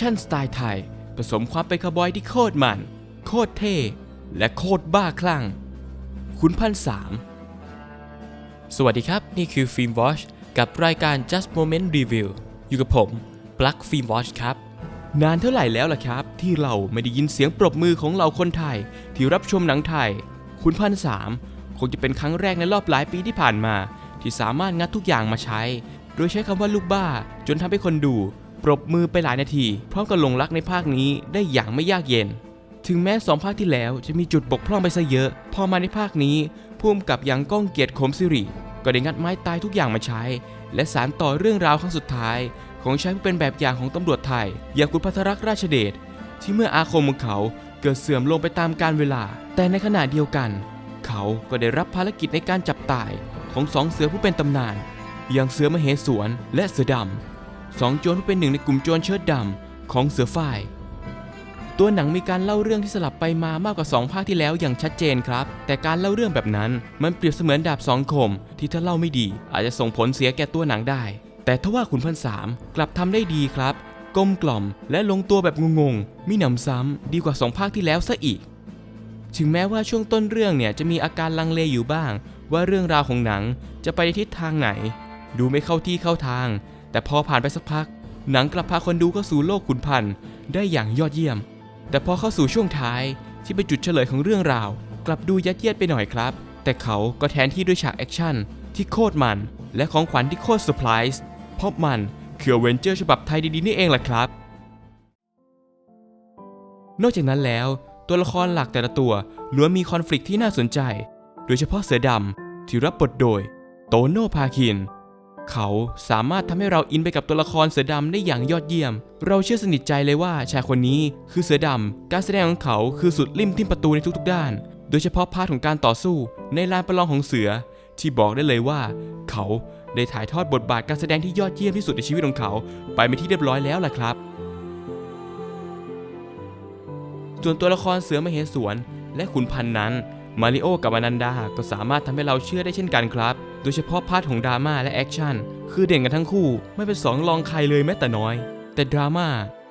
ชั่นสไตล์ไทย ผสมความเป็นคาวบอยที่โคตรมัน โคตรเท่ และโคตรบ้าคลั่ง คุณพันสามสวัสดีครับ นี่คือฟิล์มวอชกับรายการ Just Moment Review อยู่กับผมปลั๊กฟิล์มวอชครับ นานเท่าไหร่แล้วล่ะครับ ที่เราไม่ได้ยินเสียงปรบมือของเราคนไทย ที่รับชมหนังไทย คุณพันสามคงจะเป็นครั้งแรกในรอบหลายปีที่ผ่านมา ที่สามารถงัดทุกอย่างมาใช้ โดยใช้คำว่าลูกบ้า จนทำให้คนดู ปรบมือไปหลายนาที พร้อมกับหลงรักในภาคนี้ได้อย่างไม่ยากเย็น ถึงแม้สองภาคที่แล้วจะมีจุดบกพร่องไปซะเยอะ พอมาในภาคนี้พุ่มกับย่างก้องเกียรติขมสิริก็ได้งัดไม้ตายทุกอย่างมาใช้ และสารต่อเรื่องราวครั้งสุดท้าย ของชายผู้เป็นแบบอย่างของตำรวจไทย อย่างคุณพัทรรักษ์ราชเดชที่เมื่ออาคมของเขาเกิดเสื่อมลงไปตามกาลเวลา แต่ในขณะเดียวกัน เขาก็ได้รับภารกิจในการจับตายของสองเสือผู้เป็นตำนาน อย่างเสือมเหสวนและเสือดำ สองโจรผู้เป็นหนึ่งในกลุ่มโจรเชิดดำของเสือฝ้าย ตัวหนังมีการเล่าเรื่องที่สลับไปมามากกว่า 2 ภาคที่แล้วอย่างชัดเจนครับ แต่การเล่าเรื่องแบบนั้นมันเปรียบเสมือนดาบสองคม ที่ถ้าเล่าไม่ดี อาจจะส่งผลเสียแก่ตัวหนังได้ แต่ทว่าขุนพันสามกลับทำได้ดีครับกลมกล่อมและลงตัวแบบงงๆมิหนำซ้ำดีกว่า 2 ภาคที่แล้วซะอีก ถึงแม้ว่าช่วงต้นเรื่องเนี่ยจะมีอาการลังเลอยู่บ้าง ว่าเรื่องราวของหนังจะไปในทิศทางไหน ดูไม่เข้าที่เข้าทาง แต่พอผ่านไปสักพัก หนังกลับพาคนดูเข้าสู่โลกขุนพันธ์ได้อย่างยอดเยี่ยม แต่พอเข้าสู่ช่วงท้ายที่เป็นจุดเฉลยของเรื่องราว กลับดูยัดเยียดไปหน่อยครับ แต่เขาก็แทนที่ด้วยฉากแอคชั่นที่โคตรมัน และของขวัญที่โคตรเซอร์ไพรส์เพราะมันคือเวนเจอร์ฉบับไทยดีๆนี่เองแหละครับ นอกจากนั้นแล้วตัวละครหลักแต่ละตัวล้วนมีคอน FLICT ที่น่าสนใจ โดยเฉพาะเสือดำที่รับบทโดย โตโน่พาคิน เขาสามารถทำให้เราอินไปกับตัวละครเสือดำได้อย่างยอดเยี่ยม เราเชื่อสนิทใจเลยว่าชายคนนี้คือเสือดำการแสดงของเขาคือสุดลิ่มทิ่มประตูในทุกๆ ด้าน โดยเฉพาะพาร์ทของการต่อสู้ในลานประลองของเสือ ที่บอกได้เลยว่า เขาได้ถ่ายทอดบทบาทการแสดงที่ยอดเยี่ยมที่สุดในชีวิตของเขา ไปเป็นที่เรียบร้อยแล้วล่ะครับ ส่วนตัวละครเสือมเหสวนและขุนพันนั้น มาริโอกับอนันดาก็สามารถทำให้เราเชื่อได้เช่นกันครับ โดยเฉพาะพาร์ทของดราม่าและแอคชั่นคือเด่นกันทั้งคู่ไม่เป็นสองรองใครเลยแม้แต่น้อย แต่ดราม่า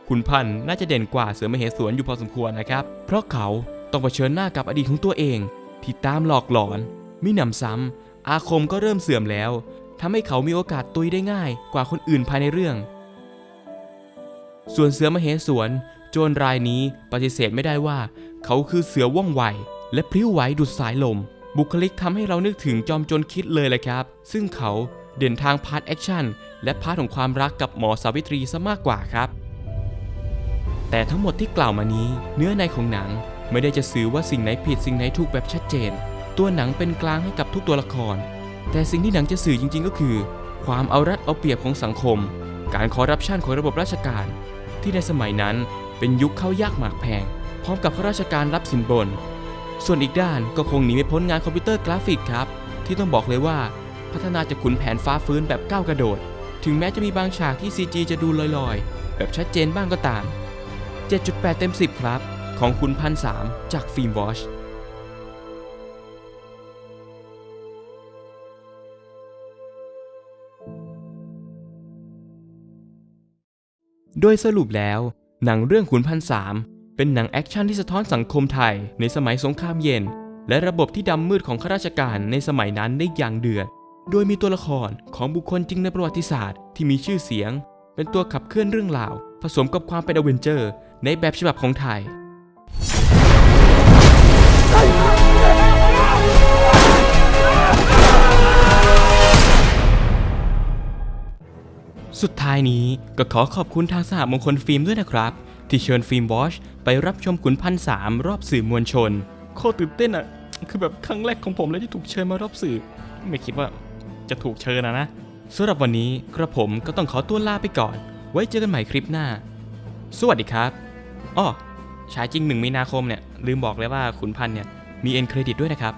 ขุนพันธ์น่าจะเด่นกว่าเสือมเหสวนอยู่พอสมควรนะครับ เพราะเขาต้องเผชิญหน้ากับอดีตของตัวเอง ที่ตามหลอกหลอนมิหนำซ้ำอาคมก็เริ่มเสื่อมแล้วทำให้เขามีโอกาสตุยได้ง่ายกว่าคนอื่นภายในเรื่อง ส่วนเสือมเหสวน โจรรายนี้ปฏิเสธไม่ได้ว่า เขาคือเสือว่องไว และพลิ้วไหวดุดสายลม บุคลิกทำให้เรานึกถึงจอมจรคิดเลยแหละครับ ซึ่งเขาเด่นทางพาร์ทแอคชั่นและพาร์ทของความรักกับหมอสาวิตรีซะมากกว่าครับ แต่ทั้งหมดที่กล่าวมานี้ เนื้อในของหนังไม่ได้จะสื่อว่าสิ่งไหนผิดสิ่งไหนถูกแบบชัดเจน ตัวหนังเป็นกลางให้กับทุกตัวละคร แต่สิ่งที่หนังจะสื่อจริง ๆ ก็คือ ความเอารัดเอาเปรียบของสังคม การคอร์รัปชันของระบบราชการ ที่ในสมัยนั้นเป็นยุคเข้ายากหมากแพง พร้อมกับข้าราชการรับสินบน ส่วนอีกด้านก็คงหนีไม่พ้นงานคอมพิวเตอร์กราฟิกครับ ที่ต้องบอกเลยว่าพัฒนาจากขุนแผนฟ้าฟื้นแบบก้าวกระโดด ถึงแม้จะมีบางฉากที่ CG จะดูลอยๆ แบบชัดเจนบ้างก็ตาม 7.8 เต็ม 10 ครับ ของคุณพันสามจากฟิล์มวอชโดยสรุปแล้ว หนังเรื่องขุนพันสาม เป็นหนังแอคชั่นที่สะท้อนสังคมไทยในสมัยสงครามเย็น และระบบที่ดำมืดของข้าราชการในสมัยนั้นได้อย่างเดือด โดยมีตัวละครของบุคคลจริงในประวัติศาสตร์ที่มีชื่อเสียง เป็นตัวขับเคลื่อนเรื่องราว ผสมกับความเป็นอเวนเจอร์ ในแบบฉบับของไทยสุดท้ายนี้ก็ขอขอบคุณทางสหมงคลฟิล์มด้วยนะครับ ที่เชิญฟิล์มวอชไปรับชมขุนพันสามรอบสื่อมวลชน โคตรตื่นเต้นอะคือแบบครั้งแรกของผมเลยที่ถูกเชิญมารอบสื่อ ไม่คิดว่าจะถูกเชิญนะนะสำหรับวันนี้กระผมก็ต้องขอตัวลาไปก่อน ไว้เจอกันใหม่คลิปหน้า สวัสดีครับอ้อฉายจริงหนึ่งมีนาคมเนี่ย ลืมบอกเลยว่าขุนพันธ์เนี่ย มีเอ็นเครดิตด้วยนะครับ